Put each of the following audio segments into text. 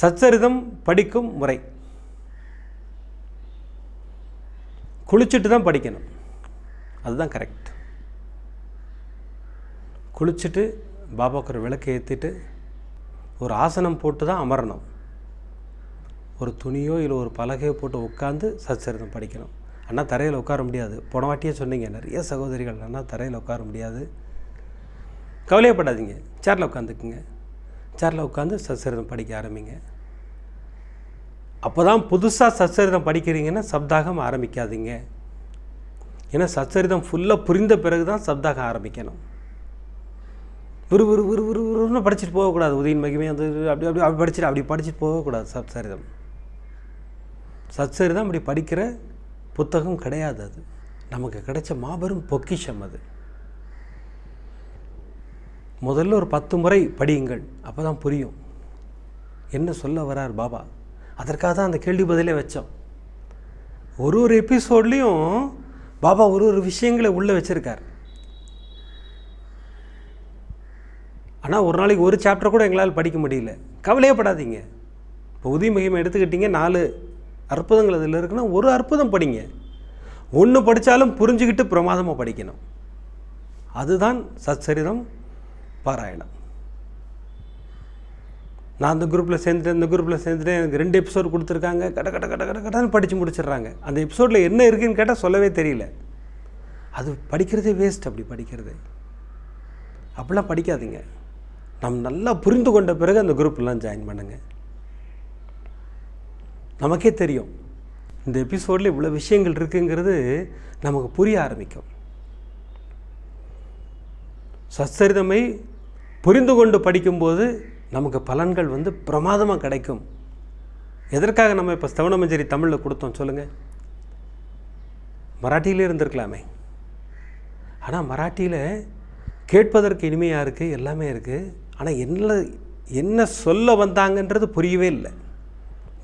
சச்சரிதம் படிக்கும் முறை. குளிச்சுட்டு தான் படிக்கணும். அதுதான் கரெக்ட் குளிச்சுட்டு பாபாவுக்கு ஒரு விளக்கு ஏற்றிட்டு ஒரு ஆசனம் போட்டு தான் அமரணும். ஒரு துணியோ இல்லை ஒரு பலகையோ போட்டு உட்காந்து சச்சரிதம் படிக்கணும். அண்ணா தரையில் உட்கார முடியாது. போன வாட்டியே சொன்னீங்க நிறைய சகோதரிகள் அண்ணா தரையில் உட்கார முடியாது. கவலையப்படாதீங்க. சேரில் உட்காந்துக்குங்க சேரில் உட்காந்து சச்சரிதம் படிக்க ஆரம்பிங்க. அப்போ தான் புதுசாக சச்சரிதம் படிக்கிறீங்கன்னா சப்தாகம் ஆரம்பிக்காதீங்க. ஏன்னா சச்சரிதம் ஃபுல்லாக புரிந்த பிறகு தான் சப்தாகம் ஆரம்பிக்கணும். விறு விறு விறு விறு விறுன்னு படிச்சுட்டு போகக்கூடாது. உதயின் மகிமை அது அப்படி அப்படி அப்படி படிச்சுட்டு அப்படி படிச்சுட்டு போகக்கூடாது சச்சரிதம். சச்சரிதம் அப்படி படிக்கிற புத்தகம் கிடையாது அது. நமக்கு கிடைச்ச மாபெரும் பொக்கிஷம் அது. முதல்ல ஒரு பத்து முறை படியுங்கள். அப்போ தான் புரியும். என்ன சொல்ல வரார் பாபா? அதற்காக தான் அந்த கேள்வி பதிலே வச்சோம். ஒரு ஒரு எபிசோட்லேயும் பாபா ஒரு ஒரு விஷயங்களை உள்ளே வச்சுருக்கார். ஆனால் ஒரு நாளைக்கு ஒரு சாப்டர் கூட எங்களால் படிக்க முடியல. கவலையப்படாதீங்க இப்போ உதய மகிமை எடுத்துக்கிட்டீங்க நாலு அற்புதங்கள் அதில் இருக்குன்னா ஒரு அற்புதம் படிங்க. ஒன்று படித்தாலும் புரிஞ்சுக்கிட்டு பிரமாதமாக படிக்கணும். அதுதான் சச்சரிதம் பாராயணம். நான் அந்த குரூப்பில் சேர்ந்துட்டேன் இந்த குரூப்பில் சேர்ந்துட்டேன் எனக்கு ரெண்டு எபிசோட் கொடுத்துருக்காங்க. கட கட கட கட கடன்னு படித்து முடிச்சிடுறாங்க. அந்த எபிசோடில் என்ன இருக்குன்னு கேட்டால் சொல்லவே தெரியல. அது படிக்கிறதே வேஸ்ட் அப்படி படிக்கிறது. அப்படிலாம் படிக்காதீங்க. நம்ம நல்லா புரிந்து கொண்ட பிறகு அந்த குரூப்லாம் ஜாயின் பண்ணுங்க. நமக்கே தெரியும். இந்த எபிசோடில் இவ்வளோ விஷயங்கள் இருக்குங்கிறது நமக்கு புரிய ஆரம்பிக்கும். சச்சரிதமை புரிந்து கொண்டு படிக்கும்போது நமக்கு பலன்கள் வந்து பிரமாதமாக கிடைக்கும். எதற்காக நம்ம இப்போ ஸ்தவனமஞ்சரி தமிழில் கொடுத்தோம் சொல்லுங்கள் மராட்டியிலே இருந்திருக்கலாமே. ஆனால் மராட்டியில் கேட்பதற்கு இனிமையாக இருக்குது எல்லாமே இருக்குது ஆனால் என்ன என்ன சொல்ல வந்தாங்கன்றது புரியவே இல்லை.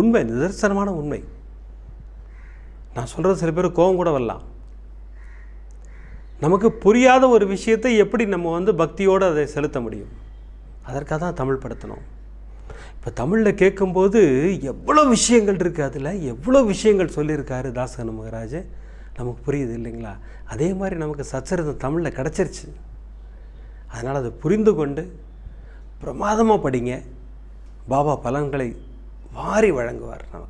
உண்மை நிதர்சனமான உண்மை. நான் சொல்கிறது சில பேர் கோவம் கூட வரலாம். நமக்கு புரியாத ஒரு விஷயத்தை எப்படி நம்ம வந்து பக்தியோடு அதை செலுத்த முடியும்? அதற்காக தான் தமிழ் படுத்தணும். இப்போ தமிழில் கேட்கும்போது எவ்வளோ விஷயங்கள் இருக்குது அதில்? எவ்வளோ விஷயங்கள் சொல்லியிருக்காரு தாசகன் மகராஜ்? நமக்கு புரியுது இல்லைங்களா? அதே மாதிரி நமக்கு சச்சரிதம் தமிழில் கிடச்சிருச்சு. அதனால் அதை புரிந்து கொண்டு பிரமாதமாக படிங்க. பாபா பலன்களை வாரி வழங்குவார் நமக்கு.